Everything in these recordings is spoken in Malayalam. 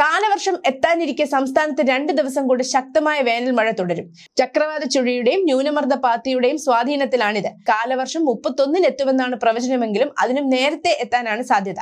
കാലവർഷം എത്താനിരിക്കെ സംസ്ഥാനത്ത് രണ്ട് ദിവസം കൊണ്ട് ശക്തമായ വേനൽ മഴ തുടരും. ചക്രവാത ചുഴിയുടെയും ന്യൂനമർദ്ദ പാത്തിയുടെയും സ്വാധീനത്തിലാണിത്. കാലവർഷം മുപ്പത്തൊന്നിന് എത്തുമെന്നാണ് പ്രവചനമെങ്കിലും അതിനും നേരത്തെ എത്താനാണ് സാധ്യത.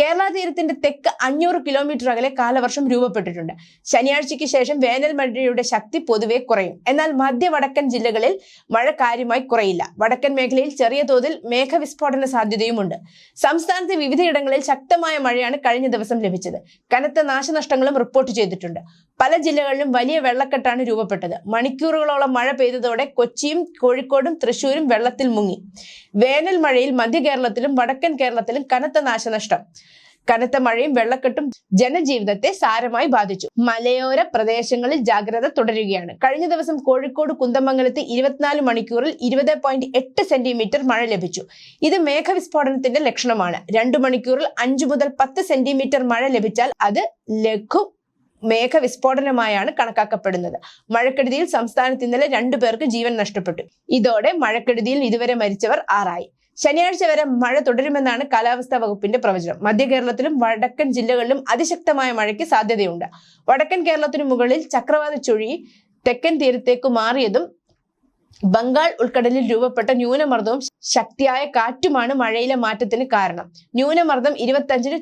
കേരള തീരത്തിന്റെ തെക്ക് അഞ്ഞൂറ് കിലോമീറ്റർ അകലെ കാലവർഷം രൂപപ്പെട്ടിട്ടുണ്ട്. ശനിയാഴ്ചയ്ക്ക് ശേഷം വേനൽ മഴയുടെ ശക്തി പൊതുവെ കുറയും. എന്നാൽ മധ്യ വടക്കൻ ജില്ലകളിൽ മഴ കാര്യമായി കുറയില്ല. വടക്കൻ മേഖലയിൽ ചെറിയ തോതിൽ മേഘവിസ്ഫോടന സാധ്യതയുമുണ്ട്. സംസ്ഥാനത്ത് വിവിധയിടങ്ങളിൽ ശക്തമായ മഴയാണ് കഴിഞ്ഞ ദിവസം ലഭിച്ചത്. കനത്ത നാശനഷ്ടങ്ങളും റിപ്പോർട്ട് ചെയ്തിട്ടുണ്ട്. പല ജില്ലകളിലും വലിയ വെള്ളക്കെട്ടാണ് രൂപപ്പെട്ടത്. മണിക്കൂറുകളോളം മഴ പെയ്തതോടെ കൊച്ചിയും കോഴിക്കോടും തൃശൂരും വെള്ളത്തിൽ മുങ്ങി. വേനൽ മഴയിൽ മധ്യ കേരളത്തിലും വടക്കൻ കേരളത്തിലും കനത്ത നാശനഷ്ടം. കനത്ത മഴയും വെള്ളക്കെട്ടും ജനജീവിതത്തെ സാരമായി ബാധിച്ചു. മലയോര പ്രദേശങ്ങളിൽ ജാഗ്രത തുടരുകയാണ്. കഴിഞ്ഞ ദിവസം കോഴിക്കോട് കുന്തമംഗലത്ത് ഇരുപത്തിനാല് മണിക്കൂറിൽ ഇരുപത് പോയിന്റ് എട്ട് സെന്റിമീറ്റർ മഴ ലഭിച്ചു. ഇത് മേഘവിസ്ഫോടനത്തിന്റെ ലക്ഷണമാണ്. രണ്ടു മണിക്കൂറിൽ അഞ്ചു മുതൽ പത്ത് സെന്റിമീറ്റർ മഴ ലഭിച്ചാൽ അത് ലഘു മേഘവിസ്ഫോടനമായാണ് കണക്കാക്കപ്പെടുന്നത്. മഴക്കെടുതിയിൽ സംസ്ഥാനത്ത് ഇന്നലെ രണ്ടു പേർക്ക് ജീവൻ നഷ്ടപ്പെട്ടു. ഇതോടെ മഴക്കെടുതിയിൽ ഇതുവരെ മരിച്ചവർ ആറായി. ശനിയാഴ്ച വരെ മഴ തുടരുമെന്നാണ് കാലാവസ്ഥാ വകുപ്പിന്റെ പ്രവചനം. മധ്യ കേരളത്തിലും വടക്കൻ ജില്ലകളിലും അതിശക്തമായ മഴയ്ക്ക് സാധ്യതയുണ്ട്. വടക്കൻ കേരളത്തിനു മുകളിൽ ചക്രവാത ചുഴി തെക്കൻ തീരത്തേക്ക് മാറിയതും ബംഗാൾ ഉൾക്കടലിൽ രൂപപ്പെട്ട ന്യൂനമർദ്ദവും ശക്തിയായ കാറ്റുമാണ് മഴയിലെ മാറ്റത്തിന് കാരണം. ന്യൂനമർദ്ദം ഇരുപത്തഞ്ചിന്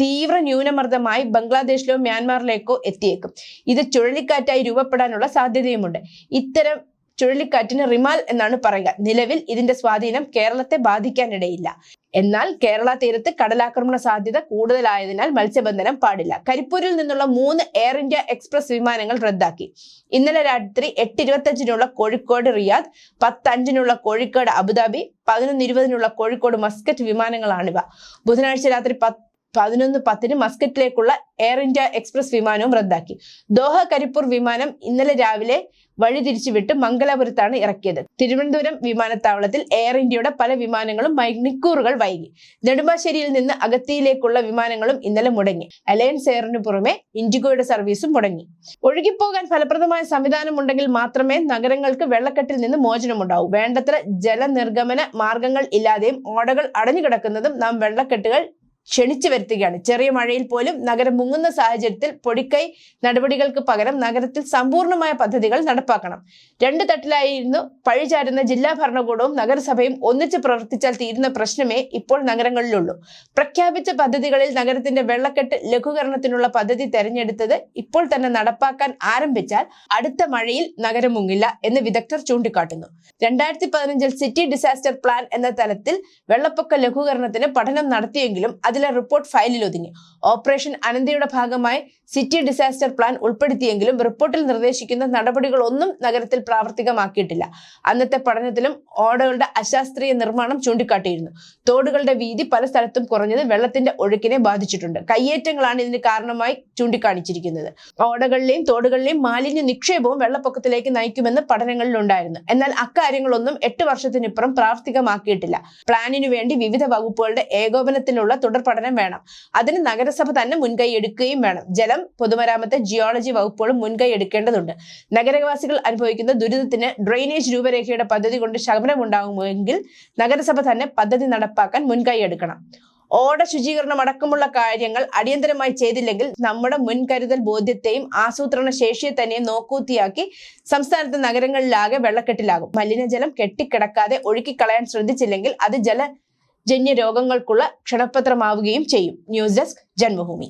തീവ്ര ന്യൂനമർദ്ദമായി ബംഗ്ലാദേശിലോ മ്യാൻമാറിലേക്കോ എത്തിയേക്കും. ഇത് ചുഴലിക്കാറ്റായി രൂപപ്പെടാനുള്ള സാധ്യതയുമുണ്ട്. ഇത്തരം ചുഴലിക്കാറ്റിന് റിമാൽ എന്നാണ് പറയുക. നിലവിൽ ഇതിന്റെ സ്വാധീനം കേരളത്തെ ബാധിക്കാനിടയില്ല. എന്നാൽ കേരള തീരത്ത് കടലാക്രമണ സാധ്യത കൂടുതലായതിനാൽ മത്സ്യബന്ധനം പാടില്ല. കരിപ്പൂരിൽ നിന്നുള്ള മൂന്ന് എയർ ഇന്ത്യ എക്സ്പ്രസ് വിമാനങ്ങൾ റദ്ദാക്കി. ഇന്നലെ രാത്രി എട്ട് ഇരുപത്തഞ്ചിനുള്ള കോഴിക്കോട് റിയാദ് പത്തഞ്ചിനുള്ള കോഴിക്കോട് അബുദാബി പതിനൊന്ന് ഇരുപതിനുള്ള കോഴിക്കോട് മസ്കറ്റ് വിമാനങ്ങളാണിവ. ബുധനാഴ്ച രാത്രി പത്ത് പതിനൊന്ന് പത്തിന് മസ്കറ്റിലേക്കുള്ള എയർ ഇന്ത്യ എക്സ്പ്രസ് വിമാനവും റദ്ദാക്കി. ദോഹ കരിപ്പൂർ വിമാനം ഇന്നലെ രാവിലെ വഴിതിരിച്ചുവിട്ട് മംഗലാപുരത്താണ് ഇറക്കിയത്. തിരുവനന്തപുരം വിമാനത്താവളത്തിൽ എയർ ഇന്ത്യയുടെ പല വിമാനങ്ങളും മണിക്കൂറുകൾ വൈകി. നെടുമ്പാശ്ശേരിയിൽ നിന്ന് അഗത്തിയിലേക്കുള്ള വിമാനങ്ങളും ഇന്നലെ മുടങ്ങി. അലയൻസ് എയറിന് പുറമെ ഇൻഡിഗോയുടെ സർവീസും മുടങ്ങി. ഒഴുകിപ്പോകാൻ ഫലപ്രദമായ സംവിധാനം ഉണ്ടെങ്കിൽ മാത്രമേ നഗരങ്ങൾക്ക് വെള്ളക്കെട്ടിൽ നിന്ന് മോചനമുണ്ടാവൂ. വേണ്ടത്ര ജലനിർഗമന മാർഗങ്ങൾ ഇല്ലാതെയും ഓടകൾ അടഞ്ഞുകിടക്കുന്നതും നാം വെള്ളക്കെട്ടുകൾ ക്ഷണിച്ചു വരുത്തുകയാണ്. ചെറിയ മഴയിൽ പോലും നഗരം മുങ്ങുന്ന സാഹചര്യത്തിൽ പൊടിക്കൈ നടപടികൾക്ക് പകരം നഗരത്തിൽ സമ്പൂർണമായ പദ്ധതികൾ നടപ്പാക്കണം. രണ്ട് തട്ടിലായിരുന്നു പഴിചാരുന്ന ജില്ലാ ഭരണകൂടവും നഗരസഭയും ഒന്നിച്ച് പ്രവർത്തിച്ചാൽ തീരുന്ന പ്രശ്നമേ ഇപ്പോൾ നഗരങ്ങളിലുള്ളൂ. പ്രഖ്യാപിച്ച പദ്ധതികളിൽ നഗരത്തിന്റെ വെള്ളക്കെട്ട് ലഘൂകരണത്തിനുള്ള പദ്ധതി തെരഞ്ഞെടുത്തത് ഇപ്പോൾ തന്നെ നടപ്പാക്കാൻ ആരംഭിച്ചാൽ അടുത്ത മഴയിൽ നഗരം മുങ്ങില്ല എന്ന് വിദഗ്ധർ ചൂണ്ടിക്കാട്ടുന്നു. രണ്ടായിരത്തി പതിനഞ്ചിൽ സിറ്റി ഡിസാസ്റ്റർ പ്ലാൻ എന്ന തലത്തിൽ വെള്ളപ്പൊക്ക ലഘൂകരണത്തിന് പഠനം നടത്തിയെങ്കിലും അതിലെ റിപ്പോർട്ട് ഫയലിൽ ഒതുങ്ങി. ഓപ്പറേഷൻ അനന്തയുടെ ഭാഗമായി സിറ്റി ഡിസാസ്റ്റർ പ്ലാൻ ഉൾപ്പെടുത്തിയെങ്കിലും റിപ്പോർട്ടിൽ നിർദ്ദേശിക്കുന്ന നടപടികളൊന്നും നഗരത്തിൽ പ്രാവർത്തികമാക്കിയിട്ടില്ല. അന്നത്തെ പഠനത്തിലും ഓടകളുടെ അശാസ്ത്രീയ നിർമ്മാണം ചൂണ്ടിക്കാട്ടിയിരുന്നു. തോടുകളുടെ വീതി പല സ്ഥലത്തും കുറഞ്ഞത് വെള്ളത്തിന്റെ ഒഴുക്കിനെ ബാധിച്ചിട്ടുണ്ട്. കയ്യേറ്റങ്ങളാണ് ഇതിന് കാരണമായി ചൂണ്ടിക്കാണിച്ചിരിക്കുന്നത്. ഓടകളിലെയും തോടുകളിലെയും മാലിന്യ നിക്ഷേപവും വെള്ളപ്പൊക്കത്തിലേക്ക് നയിക്കുമെന്ന് പഠനങ്ങളിലുണ്ടായിരുന്നു. എന്നാൽ അക്കാര്യങ്ങളൊന്നും എട്ട് വർഷത്തിനിപ്പുറം പ്രാവർത്തികമാക്കിയിട്ടില്ല. പ്ലാനിനു വേണ്ടി വിവിധ വകുപ്പുകളുടെ ഏകോപനത്തിലുള്ള തുടർ പഠനം വേണം. അതിന് നഗരസഭ തന്നെ മുൻകൈ എടുക്കുകയും വേണം. ജലം പൊതുമരാമത്ത് ജിയോളജി വകുപ്പുകളും മുൻകൈ എടുക്കേണ്ടതുണ്ട്. നഗരവാസികൾ അനുഭവിക്കുന്ന ദുരിതത്തിന് ഡ്രെയിനേജ് രൂപരേഖയുടെ പദ്ധതി കൊണ്ട് ശമനമുണ്ടാകുമെങ്കിൽ നഗരസഭ തന്നെ പദ്ധതി നടപ്പാക്കാൻ മുൻകൈ എടുക്കണം. ഓട ശുചീകരണം അടക്കമുള്ള കാര്യങ്ങൾ അടിയന്തരമായി ചെയ്തില്ലെങ്കിൽ നമ്മുടെ മുൻകരുതൽ ബോധ്യത്തെയും ആസൂത്രണ ശേഷിയെ തന്നെയും നോക്കൂത്തിയാക്കി സംസ്ഥാനത്തെ നഗരങ്ങളിലാകെ വെള്ളക്കെട്ടിലാകും. മലിനജലം കെട്ടിക്കിടക്കാതെ ഒഴുക്കിക്കളയാൻ ശ്രദ്ധിച്ചില്ലെങ്കിൽ അത് ജലജന്യ രോഗങ്ങൾക്കുള്ള ക്ഷണപത്രമാവുകയും ചെയ്യും. News desk Janmabhumi.